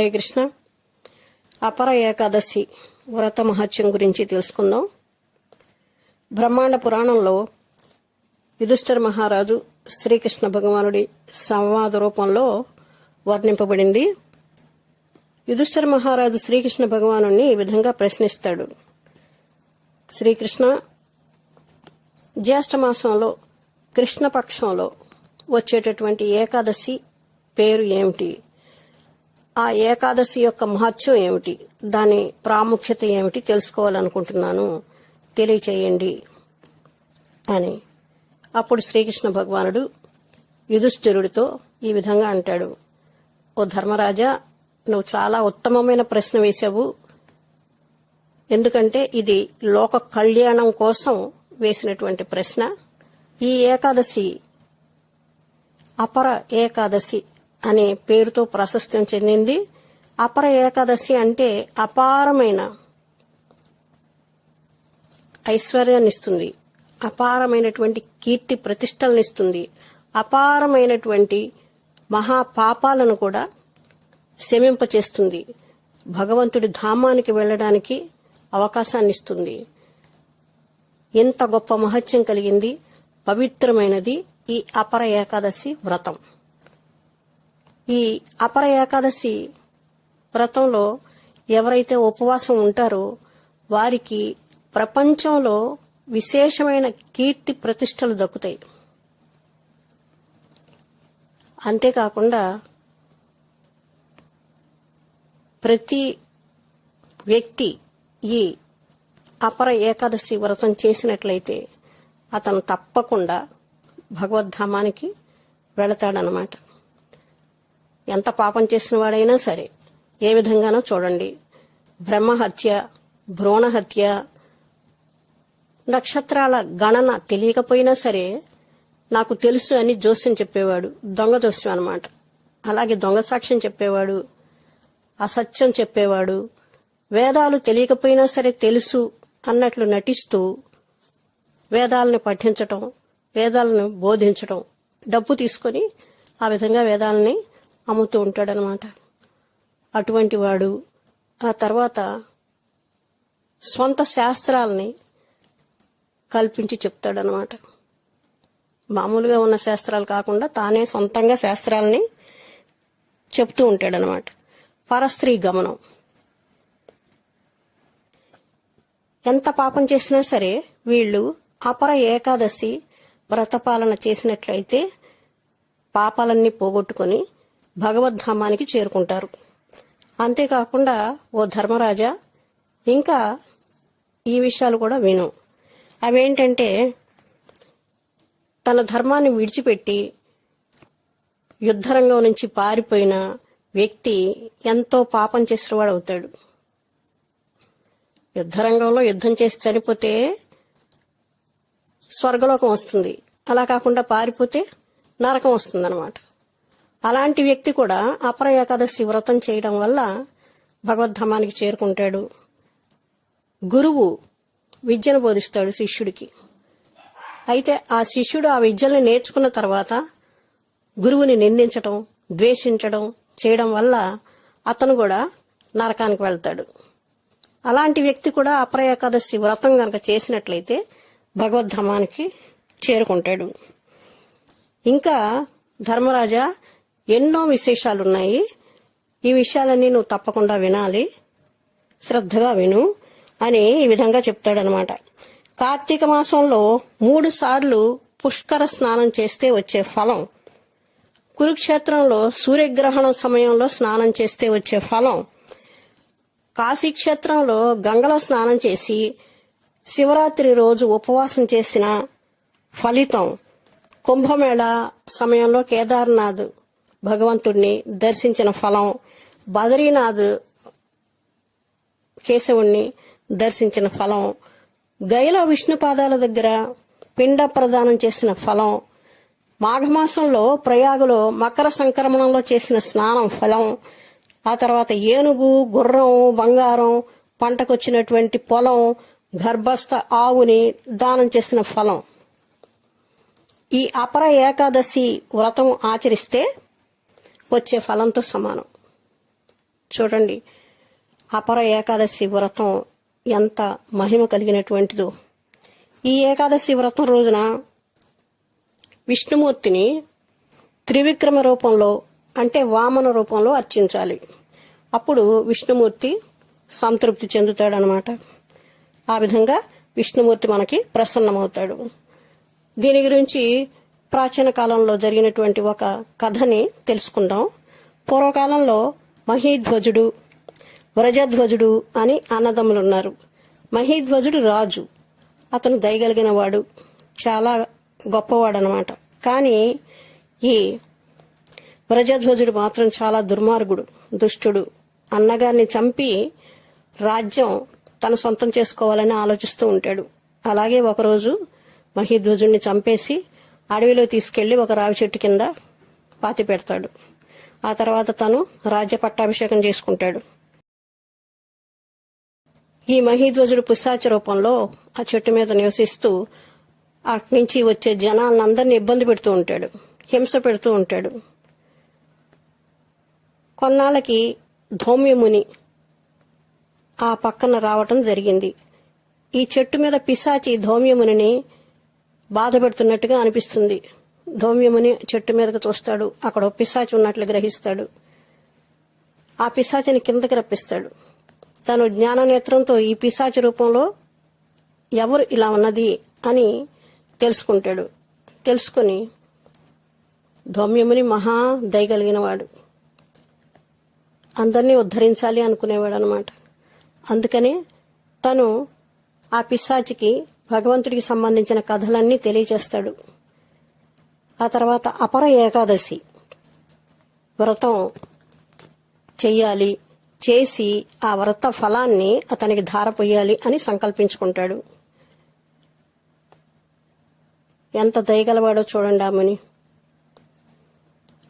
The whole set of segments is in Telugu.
హరే కృష్ణ. అపర ఏకాదశి వ్రత మహత్యం గురించి తెలుసుకుందాం. బ్రహ్మాండ పురాణంలో యుధిష్ఠిర మహారాజు శ్రీకృష్ణ భగవానుడి సంవాద రూపంలో వర్ణింపబడింది. యుధిష్ఠిర మహారాజు శ్రీకృష్ణ భగవాను ఈ విధంగా ప్రశ్నిస్తాడు. శ్రీకృష్ణ జ్యేష్ఠ మాసంలో కృష్ణపక్షంలో వచ్చేటటువంటి ఏకాదశి పేరు ఏమిటి? ఆ ఏకాదశి యొక్క మహత్యం ఏమిటి? దాని ప్రాముఖ్యత ఏమిటి? తెలుసుకోవాలనుకుంటున్నాను. తెలియచేయండి అని. అప్పుడు శ్రీకృష్ణ భగవానుడు యుధిష్ఠిరుడితో ఈ విధంగా అంటాడు. ఓ ధర్మరాజా నువ్వు చాలా ఉత్తమమైన ప్రశ్న వేశావు. ఎందుకంటే ఇది లోక కళ్యాణం కోసం వేసినటువంటి ప్రశ్న. ఈ ఏకాదశి అపర ఏకాదశి అనే పేరుతో ప్రశస్తం చెందింది. అపర ఏకాదశి అంటే అపారమైన ఐశ్వర్యాన్ని ఇస్తుంది అపారమైనటువంటి కీర్తి ప్రతిష్టలనిస్తుంది. అపారమైనటువంటి మహా పాపాలను కూడా శమింపచేస్తుంది. భగవంతుడి ధామానికి వెళ్ళడానికి అవకాశాన్ని ఇస్తుంది ఎంత గొప్ప మహత్యం కలిగింది. పవిత్రమైనది ఈ అపర ఏకాదశి వ్రతం. ఈ అపర ఏకాదశి వ్రతంలో ఎవరైతే ఉపవాసం ఉంటారో వారికి ప్రపంచంలో విశేషమైన కీర్తి ప్రతిష్టలు దక్కుతాయి. అంతేకాకుండా ప్రతి వ్యక్తి ఈ అపర ఏకాదశి వ్రతం చేసినట్లయితే అతను తప్పకుండా భగవద్ధామానికి వెళతాడనమాట ఎంత పాపం చేసిన వాడైనా సరే ఏ విధంగానో చూడండి. బ్రహ్మహత్య భ్రూణహత్య నక్షత్రాల గణన తెలియకపోయినా సరే నాకు తెలుసు అని జోస్యం చెప్పేవాడు దొంగ జోస్యం అనమాట అలాగే దొంగ సాక్ష్యం చెప్పేవాడు అసత్యం చెప్పేవాడు వేదాలు తెలియకపోయినా సరే తెలుసు అన్నట్లు నటిస్తూ వేదాలను పఠించటం వేదాలను బోధించటం డబ్బు తీసుకొని ఆ విధంగా వేదాలని అమ్ముతూ ఉంటాడనమాట. అటువంటి వాడు ఆ తర్వాత స్వంత శాస్త్రాలని కల్పించి చెప్తాడనమాట. మామూలుగా ఉన్న శాస్త్రాలు కాకుండా తానే సొంతంగా శాస్త్రాలని చెప్తూ ఉంటాడనమాట. పరస్త్రీ గమనం. ఎంత పాపం చేసినా సరే వీళ్ళు అపర ఏకాదశి వ్రతపాలన చేసినట్లయితే పాపాలన్నీ పోగొట్టుకొని భగవద్ధామానికి చేరుకుంటారు. అంతేకాకుండా ఓ ధర్మరాజా ఇంకా ఈ విషయాలు కూడా విను. అవేంటంటే తన ధర్మాన్ని విడిచిపెట్టి యుద్ధరంగం నుంచి పారిపోయిన వ్యక్తి ఎంతో పాపం చేసిన వాడు అవుతాడు. యుద్ధరంగంలో యుద్ధం చేసి చనిపోతే స్వర్గలోకం వస్తుంది. అలా కాకుండా పారిపోతే నరకం వస్తుందన్నమాట. అలాంటి వ్యక్తి కూడా అపర ఏకాదశి వ్రతం చేయడం వల్ల భగవద్ధామానికి చేరుకుంటాడు. గురువు విద్యను బోధిస్తాడు శిష్యుడికి. అయితే ఆ శిష్యుడు ఆ విద్యల్ని నేర్చుకున్న తర్వాత గురువుని నిందించడం ద్వేషించడం చేయడం వల్ల అతను కూడా నరకానికి వెళ్తాడు. అలాంటి వ్యక్తి కూడా అపర ఏకాదశి వ్రతం కనుక చేసినట్లయితే భగవద్ధామానికి చేరుకుంటాడు. ఇంకా ధర్మరాజా ఎన్నో విశేషాలు ఉన్నాయి ఈ విషయాలన్నీ నువ్వు తప్పకుండా వినాలి. శ్రద్ధగా విను అని ఈ విధంగా చెప్తాడనమాట. కార్తీక మాసంలో మూడు సార్లు పుష్కర స్నానం చేస్తే వచ్చే ఫలం. కురుక్షేత్రంలో సూర్యగ్రహణం సమయంలో స్నానం చేస్తే వచ్చే ఫలం. కాశీక్షేత్రంలో గంగలో స్నానం చేసి శివరాత్రి రోజు ఉపవాసం చేసిన ఫలితం కుంభమేళ సమయంలో కేదార్నాథ్ భగవంతుడిని దర్శించిన ఫలం బదరీనాథ్ కేశవుణ్ణి దర్శించిన ఫలం గయలో విష్ణుపాదాల దగ్గర పిండ ప్రదానం చేసిన ఫలం మాఘమాసంలో ప్రయాగలో మకర సంక్రమణంలో చేసిన స్నానం ఫలం ఆ తర్వాత ఏనుగు గుర్రం బంగారం పంటకొచ్చినటువంటి పొలం గర్భస్థ ఆవుని దానం చేసిన ఫలం. ఈ అపర ఏకాదశి వ్రతం ఆచరిస్తే వచ్చే ఫలంతో సమానం. చూడండి అపర ఏకాదశి వ్రతం ఎంత మహిమ కలిగినటువంటిదో. ఈ ఏకాదశి వ్రతం రోజున విష్ణుమూర్తిని త్రివిక్రమ రూపంలో అంటే వామన రూపంలో అర్చించాలి. అప్పుడు విష్ణుమూర్తి సంతృప్తి చెందుతాడనమాట. ఆ విధంగా విష్ణుమూర్తి మనకి ప్రసన్నమవుతాడు. దీని గురించి ప్రాచీన కాలంలో జరిగినటువంటి ఒక కథని తెలుసుకుందాం. పూర్వకాలంలో మహీధ్వజుడు వ్రజధ్వజుడు అని అన్నదమ్ములు ఉన్నారు మహీధ్వజుడు రాజు. అతను దయగలిగిన వాడు చాలా గొప్పవాడు అనమాట కానీ ఈ వ్రజధ్వజుడు మాత్రం చాలా దుర్మార్గుడు దుష్టుడు. అన్నగారిని చంపి రాజ్యం తన సొంతం చేసుకోవాలని ఆలోచిస్తూ ఉంటాడు. అలాగే ఒకరోజు మహీధ్వజుడిని చంపేసి అడవిలో తీసుకెళ్ళి ఒక రావి చెట్టు కింద పాతి పెడతాడు. ఆ తర్వాత తను రాజ్య పట్టాభిషేకం చేసుకుంటాడు. ఈ మహీధ్వజుడు పుస్తాచ రూపంలో ఆ చెట్టు మీద నివసిస్తూ అటు నుంచి వచ్చే జనాలందరినీ ఇబ్బంది పెడుతూ ఉంటాడు. హింస పెడుతూ ఉంటాడు. కొన్నాళ్ళకి ధౌమ్యముని ఆ పక్కన రావటం జరిగింది. ఈ చెట్టు మీద పిశాచి ధౌమ్యమునిని బాధ పెడుతున్నట్టుగా అనిపిస్తుంది. ధౌమ్యముని చెట్టు మీదకు చూస్తాడు అక్కడ పిశాచి ఉన్నట్లు గ్రహిస్తాడు. ఆ పిశాచిని కిందకి రప్పిస్తాడు. తను జ్ఞాననేత్రంతో ఈ పిశాచి రూపంలో ఎవరు ఇలా ఉన్నది అని తెలుసుకుంటాడు. తెలుసుకుని ధౌమ్యముని మహా దయగలిగినవాడు అందరినీ ఉద్ధరించాలి అనుకునేవాడు అనమాట అందుకనే తను ఆ పిశాచికి భగవంతుడికి సంబంధించిన కథలన్నీ తెలియజేస్తాడు. ఆ తర్వాత అపర ఏకాదశి. వ్రతం చెయ్యాలి చేసి ఆ వ్రత ఫలాన్ని అతనికి ధారపోయాలి అని సంకల్పించుకుంటాడు. ఎంత దయగలవాడో చూడండి ఆమెని.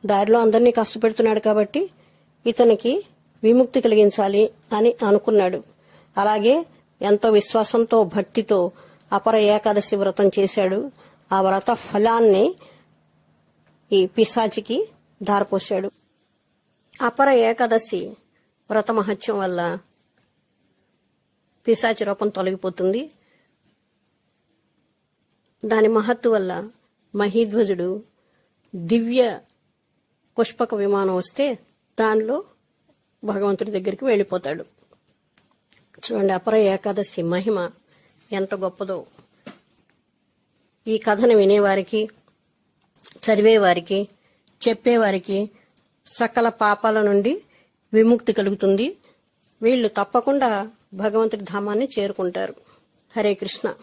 దారిలో అందరినీ కష్టపెడుతున్నాడు కాబట్టి ఇతనికి విముక్తి కలిగించాలి అని అనుకున్నాడు. అలాగే ఎంతో విశ్వాసంతో భక్తితో అపర ఏకాదశి వ్రతం చేశాడు. ఆ వ్రత ఫలాన్ని ఈ పిశాచికి దారపోశాడు అపర ఏకాదశి వ్రత మహత్యం వల్ల పిశాచి రూపం తొలగిపోతుంది. దాని మహత్తు వల్ల మహీధ్వజుడు దివ్య పుష్పక విమానం వస్తే దానిలో భగవంతుడి దగ్గరికి వెళ్ళిపోతాడు. చూడండి అపర ఏకాదశి మహిమ. ఎంత గొప్పదో. ఈ కథను వినేవారికి చదివేవారికి చెప్పేవారికి సకల పాపాల నుండి విముక్తి కలుగుతుంది. వీళ్ళు తప్పకుండా భగవంతుడి ధామాన్ని చేరుకుంటారు. హరే కృష్ణ.